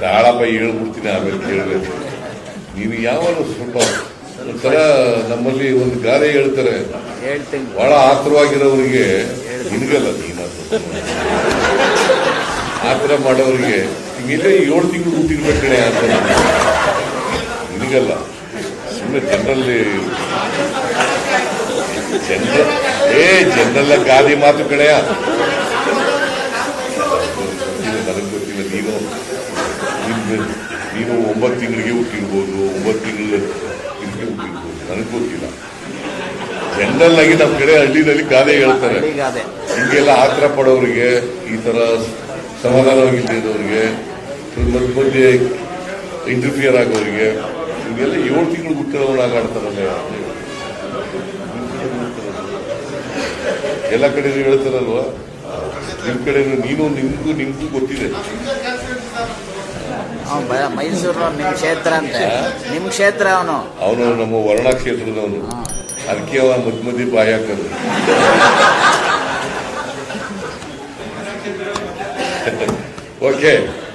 ತಾಳಪ್ಪ ಹೇಳ್ಬಿಡ್ತೀನಿ ಆಮೇಲೆ ಕೇಳಬೇಕು ನೀವು ಯಾವಾಗ ಸ್ವಲ್ಪ ಒಂಥರ ನಮ್ಮಲ್ಲಿ ಒಂದು ಗಾದೆ ಹೇಳ್ತಾರೆ. ಬಹಳ ಆತರವಾಗಿರೋರಿಗೆ ನಿನಗಲ್ಲ ನೀನು ಆತರ ಮಾಡೋರಿಗೆ ಇಲ್ಲೇ ಏಳು ತಿಂಗಳು ಹುಟ್ಟಿರ್ಬೇಕು ಕಣೆ ಅಂತ ನಿನಗಲ್ಲ. ಸುಮ್ಮನೆ ಜನರಲ್ಲಿ ಜನ ಏ ಜನರಲ್ಲ ಗಾದಿ ಮಾತು ಕಣೆಯ ನನಗೆ ಗೊತ್ತಿಲ್ಲ ನೀನು ನೀನು ನೀನು ಒಂಬತ್ತು ತಿಂಗಳಿಗೆ ಹುಟ್ಟಿರ್ಬೋದು ಒಂಬತ್ತು ತಿಂಗಳ ಇದಕ್ಕೆ ಹುಟ್ಟಿರ್ಬೋದು ನನಗೆ ಗೊತ್ತಿಲ್ಲ. ಜನರಲ್ ಆಗಿ ನಮ್ಮ ಕಡೆ ಹಳ್ಳಿನಲ್ಲಿ ಗಾದೆ ಹೇಳ್ತಾರೆ. ಹಿಂಗೆಲ್ಲ ಆತರ ಪಡೋರಿಗೆ ಈ ತರ ಸಮಾಧಾನವಾಗಿಲ್ಲದೆ ಇರೋರಿಗೆ ಮಧ್ಯ ಮಧ್ಯೆ ಇಂಟರ್ಫಿಯರ್ ಆಗೋರಿಗೆ ಹಿಂಗೆಲ್ಲ ಏಳು ತಿಂಗಳು ಹುಟ್ಟಿರೋನ್ ಆಗಾಡ್ತಾರಲ್ಲ. ಎಲ್ಲ ಕಡೆ ಹೇಳ್ತಾರಲ್ವಾ? ನಿಮ್ ಕಡೆ ನೀನು ನಿಮ್ಗೂ ನಿಮ್ಗೂ ಗೊತ್ತಿದೆ. ಮೈಸೂರು ನಿಮ್ಮ ಕ್ಷೇತ್ರ ಅಂತೆ. ನಿಮ್ಮ ಕ್ಷೇತ್ರ ಅವನು. ಅವನು ನಮ್ಮ ವರ್ಣ ಕ್ಷೇತ್ರದವನು ಅದಕ್ಕೆ ಅವ ಮುದ್ಮುದಿ ಮಧ್ಯೆ ಬಾಯಿ ಹಾಕೋದು ಓಕೆ